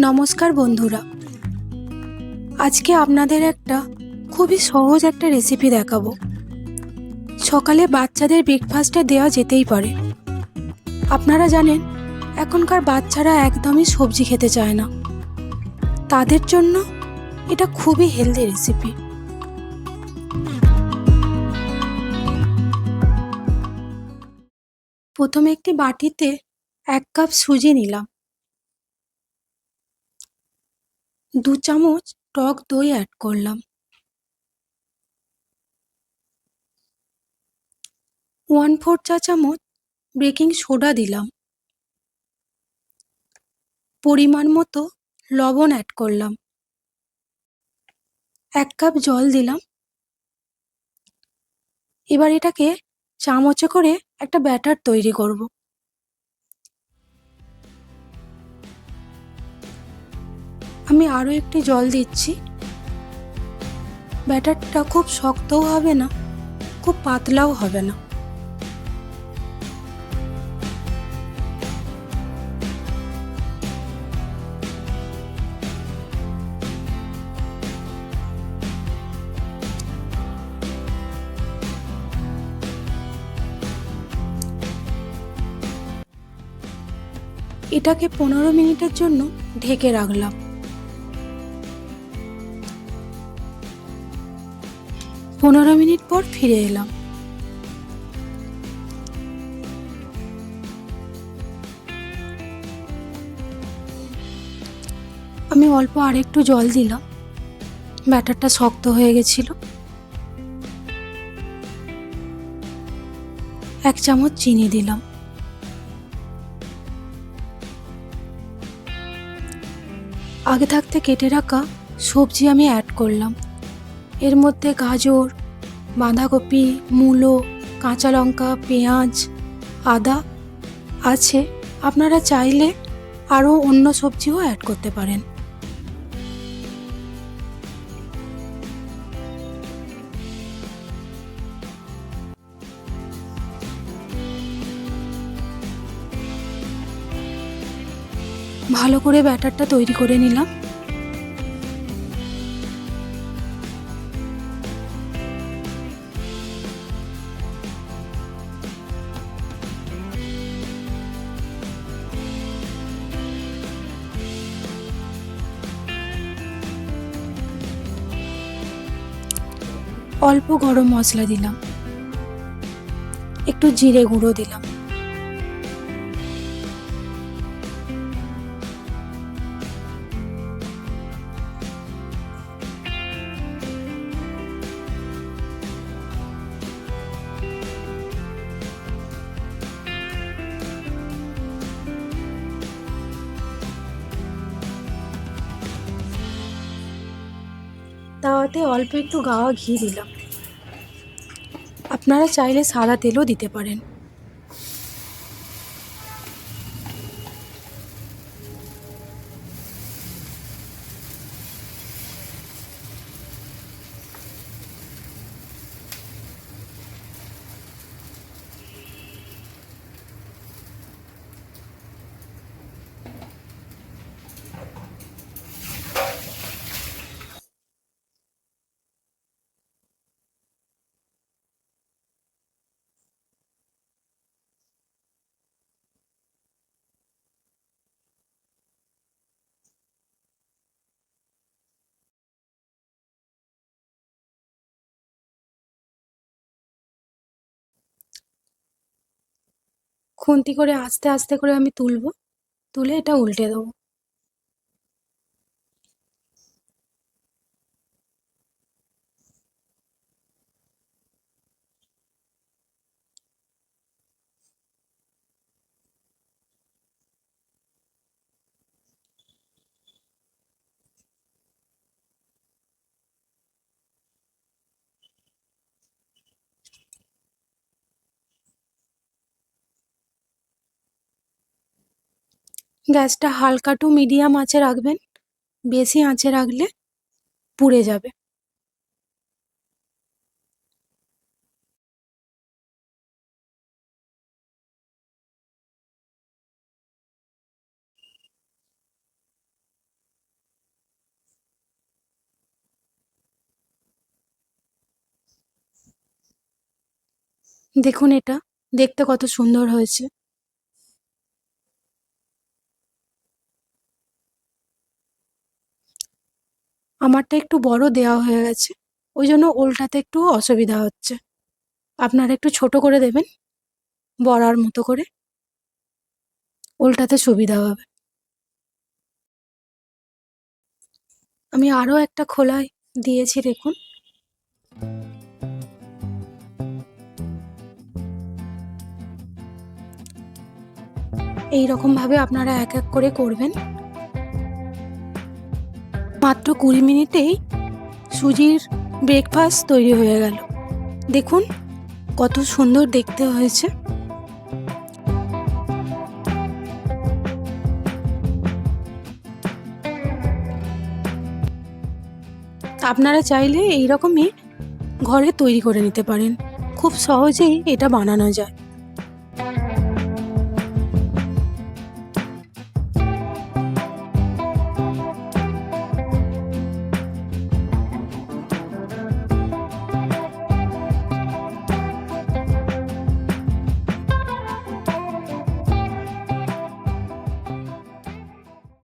নমস্কার বন্ধুরা। আজকে আপনাদের একটা খুবই সহজ একটা রেসিপি দেখাবো। সকালে বাচ্চাদের ব্রেকফাস্টে দেওয়া যেতেই পারে। আপনারা জানেন, এখনকার বাচ্চারা একদমই সবজি খেতে চায় না। তাদের জন্য এটা খুবই হেলদি রেসিপি প্রথমে একটি বাটিতে এক কাপ সুজি নিলাম। দু চামচ টক দই অ্যাড করলাম। ওয়ান ফোর চা চামচ বেকিং সোডা দিলাম। পরিমাণ মতো লবণ অ্যাড করলাম। এক কাপ জল দিলাম। এবার এটাকে চামচে করে একটা ব্যাটার তৈরি করব। আমি আরও একটি জল দিচ্ছি। ব্যাটারটা খুব শক্তও হবে না, খুব পাতলাও হবে না। এটাকে পনেরো মিনিটের জন্য ঢেকে রাখলাম। পনেরো মিনিট পর ফিরে এলাম। আমি অল্প আরেকটু জল দিলাম। ব্যাটারটা শক্ত হয়ে গেছিল। এক চামচ চিনি দিলাম। আগে থাকতে কেটে রাখা সবজি আমি অ্যাড করলাম। এর মধ্যে গাজর, বাঁধাকপি, মূলো, কাঁচা লঙ্কা, পেঁয়াজ, আদা আছে। আপনারা চাইলে আরও অন্য সবজিও অ্যাড করতে পারেন। ভালো করে ব্যাটারটা তৈরি করে নিলাম। অল্প গরম মশলা দিলাম। একটু জিরে গুঁড়ো দিলাম। তাওয়াতে অল্প একটু গাওয়া ঘি দিলাম। আপনারা চাইলে সাদা তেলও দিতে পারেন। খুন্তি করে আস্তে আস্তে করে আমি তুলব তুলে এটা উল্টে দেবো। গ্যাসটা হালকা টু মিডিয়াম আঁচে রাখবেন। বেশি আঁচে রাখলে পুড়ে যাবে। দেখুন এটা, দেখতে কত সুন্দর হয়েছে। আমারটা একটু বড় দেওয়া হয়ে গেছে। ওই জন্য ওলটাতে একটু অসুবিধা হচ্ছে। আপনারা একটু ছোট করে দেবেন, বড়ার মতো করে। ওলটাতে সুবিধা হবে। আমি আরও একটা খোলায় দিয়েছি, দেখুন। এই রকম ভাবে আপনারা এক এক করে করবেন। মাত্র কুড়ি মিনিটেই সুজির ব্রেকফাস্ট তৈরি হয়ে গেল। দেখুন কত সুন্দর দেখতে হয়েছে। আপনারা চাইলে এই রকমই ঘরে তৈরি করে নিতে পারেন। খুব সহজেই এটা বানানো যায়।